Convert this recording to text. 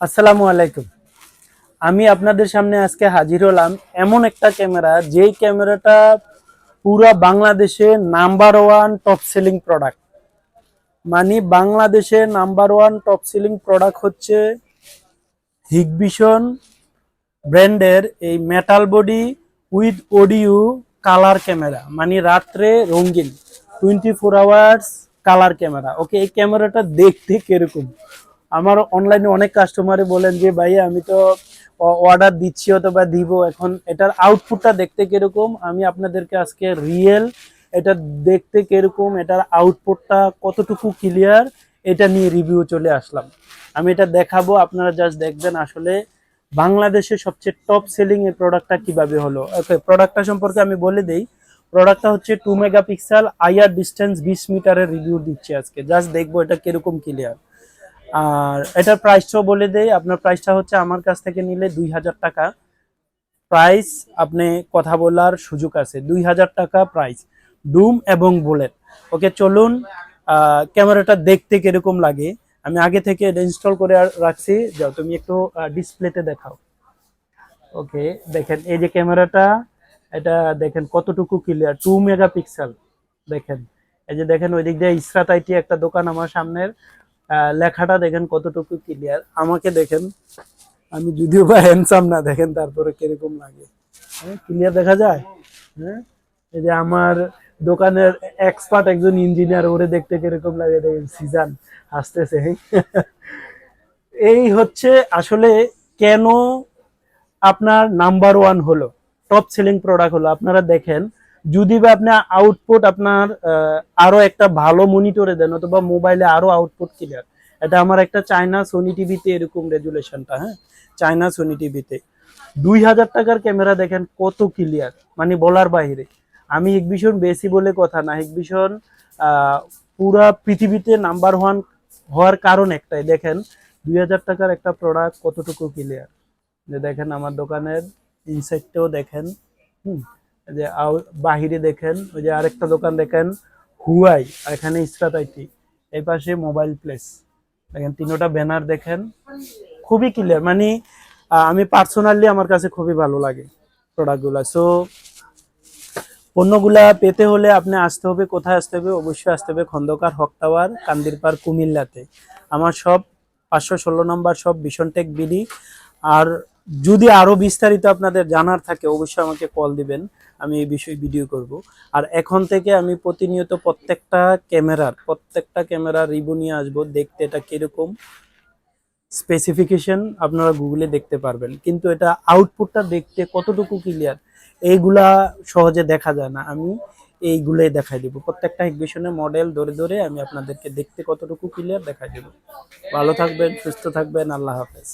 আসসালামু আলাইকুম। আমি আপনাদের সামনে আজকে হাজির হলাম এমন একটা ক্যামেরা, যেই ক্যামেরাটা পুরা বাংলাদেশে number one top selling product. মানে বাংলাদেশে number one top selling product হচ্ছে হিগভিশন ব্র্যান্ডের এই metal body with audio colour camera মানে রাত্রে রঙিন, twenty four hours colour camera. Okay, এই ক্যামেরাটা দেখতে কীরকম? আমার অনলাইনে অনেক কাস্টমারে বলেন যে, ভাই, আমি তো অর্ডার দিচ্ছি অথবা দিব, এখন এটার আউটপুটটা দেখতে কীরকম? আমি আপনাদেরকে আজকে রিয়েল এটা দেখতে কীরকম? এটার আউটপুটটা কতটুকু ক্লিয়ার এটা নিয়ে রিভিউ চলে আসলাম। আমি এটা দেখাবো, আপনারা জাস্ট দেখবেন আসলে বাংলাদেশে সবচেয়ে টপ সেলিং এই প্রোডাক্টটা কীভাবে হলো। ওকে প্রোডাক্টটা সম্পর্কে আমি বলে দেই প্রোডাক্টটা হচ্ছে টু মেগাপিক্সেল আইআর ডিস্টেন্স বিশ মিটারের রিভিউ দিচ্ছি আজকে। জাস্ট দেখব এটা কীরকম ক্লিয়ার আর এটার প্রাইসটাও বলে দেই, আপনার প্রাইসটা হচ্ছে আমার কাছ থেকে নিলে দুই হাজার টাকা। প্রাইস আপনি কথা বলার সুযোগ আছে, দুই হাজার টাকা প্রাইস ডুম এবং বুলেট। ওকে, চলুন ক্যামেরাটা দেখতে কীরকম লাগে। আমি আগে থেকে এটা ইনস্টল করে রাখছি। যাও, তুমি একটু ডিসপ্লেতে দেখাও। ওকে, দেখেন, এই যে ক্যামেরাটা, এটা দেখেন কতটুকু ক্লিয়ার টু মেগাপিক্সেল দেখেন, এই যে দেখেন ওই দিক দিয়ে ইসরাত আইটি একটা দোকান আমার সামনের। লেখাটা দেখেন কতটুকু ক্লিয়ার আমাকে দেখেন, আমি যদিও বা হ্যান্ডসাম না, দেখেন তারপরে কীরকম লাগে। ক্লিয়ার দেখা যায়? হ্যাঁ এই যে আমার দোকানের এক্সপার্ট একজন ইঞ্জিনিয়ার ওরে দেখতে কীরকম লাগে দেখেন, সিজান আসতেছে এই হচ্ছে আসলে কেন আপনার নাম্বার ওয়ান হলো টপ সেলিং প্রোডাক্ট হলো। আপনারা দেখেন যদি বা আপনি আউটপুট আপনার আরও একটা ভালো মনিটরে দেন অথবা মোবাইলে আরও আউটপুট ক্লিয়ার এটা আমার একটা চায়না সোনি টিভিতে এরকম রেজুলেশনটা হ্যাঁ? চায়না সোনি টিভিতে দুই হাজার টাকার ক্যামেরা দেখেন কত ক্লিয়ার মানে বলার বাইরে আমি হিগভিশন বেশি বলে কথা না আহ, পুরা পৃথিবীতে নাম্বার ওয়ান হওয়ার কারণ একটাই। দেখেন দুই হাজার টাকার একটা প্রোডাক্ট কতটুকু ক্লিয়ার যে দেখেন আমার দোকানের ইনসাইডটাও দেখেন হুম? যে বাহিরে দেখেন, ওই যে আরেকটা দোকান দেখেন, হুয়াই, আর এখানে ইসরাত আইটি এই পাশে মোবাইল প্লেস। দেখেন, তিনোটা ব্যানার দেখেন, খুবই ক্লিয়ার মানে আমি পার্সোনালি আমার কাছে খুবই ভালো লাগে প্রোডাক্টগুলো সো পণ্যগুলা পেতে হলে আপনি আসতে হবে, কোথায় আসতে হবে, অবশ্যই আসতে হবে খন্দকার হক টাওয়ার কান্দিরপার কুমিল্লাতে। আমার সব পাঁচশো ষোলো নম্বর সব ভীষণ টেক বিডি আর যদি আরও বিস্তারিত আপনাদের জানার থাকে, অবশ্যই আমাকে কল দিবেন। আমি এই বিষয়ে ভিডিও করব। আর এখন থেকে আমি প্রতিনিয়ত প্রত্যেকটা ক্যামেরার প্রত্যেকটা ক্যামেরার রিভিউ নিয়ে আসব। দেখতে এটা কীরকম? স্পেসিফিকেশন আপনারা গুগলে দেখতে পারবেন। কিন্তু এটা আউটপুটটা দেখতে কতটুকু ক্লিয়ার এইগুলা সহজে দেখা যায় না। আমি এইগুলোই দেখাই দিব। প্রত্যেকটা এক্সিবিশনের মডেল ধরে ধরে আমি আপনাদেরকে দেখতে কতটুকু ক্লিয়ার দেখাই দিব। ভালো থাকবেন, সুস্থ থাকবেন। আল্লাহ হাফেজ।